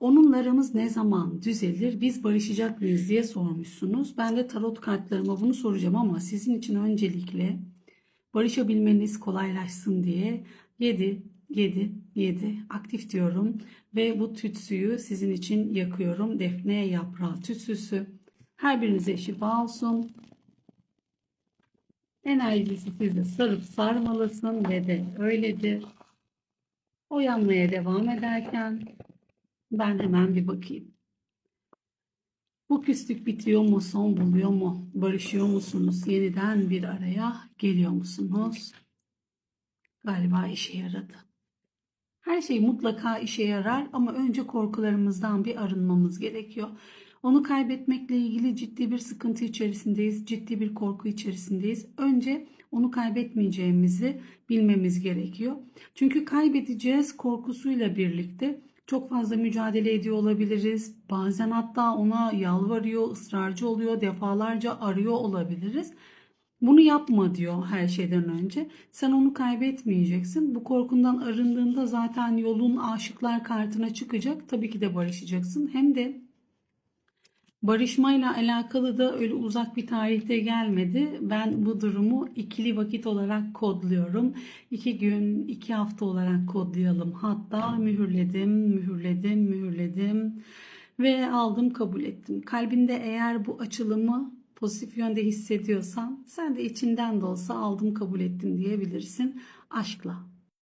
Onunlarımız ne zaman düzelir, biz barışacak mıyız diye sormuşsunuz. Ben de tarot kartlarıma bunu soracağım ama sizin için öncelikle barışabilmeniz kolaylaşsın diye 7, 7, 7 aktif diyorum ve bu tütsüyü sizin için yakıyorum. Defne yaprağı tütsüsü. Her birinize şifa olsun. Enerjisi sizi sarıp sarmalasın ve de öyledir. O devam ederken ben hemen bir bakayım. Bu küslük bitiyor mu, son buluyor mu? Barışıyor musunuz? Yeniden bir araya geliyor musunuz? Galiba işe yaradı. Her şey mutlaka işe yarar ama önce korkularımızdan bir arınmamız gerekiyor. Onu kaybetmekle ilgili ciddi bir sıkıntı içerisindeyiz, ciddi bir korku içerisindeyiz. Önce onu kaybetmeyeceğimizi bilmemiz gerekiyor. Çünkü kaybedeceğiz korkusuyla birlikte çok fazla mücadele ediyor olabiliriz. Bazen hatta ona yalvarıyor, ısrarcı oluyor, defalarca arıyor olabiliriz. Bunu yapma diyor her şeyden önce. Sen onu kaybetmeyeceksin. Bu korkundan arındığında zaten yolun aşıklar kartına çıkacak. Tabii ki de barışacaksın. Hem de barışmayla alakalı da öyle uzak bir tarihte gelmedi. Ben bu durumu ikili vakit olarak kodluyorum. İki gün, iki hafta olarak kodlayalım. Hatta mühürledim, mühürledim, mühürledim ve aldım kabul ettim. Kalbinde eğer bu açılımı pozitif yönde hissediyorsan sen de içinden de olsa aldım kabul ettim diyebilirsin aşkla.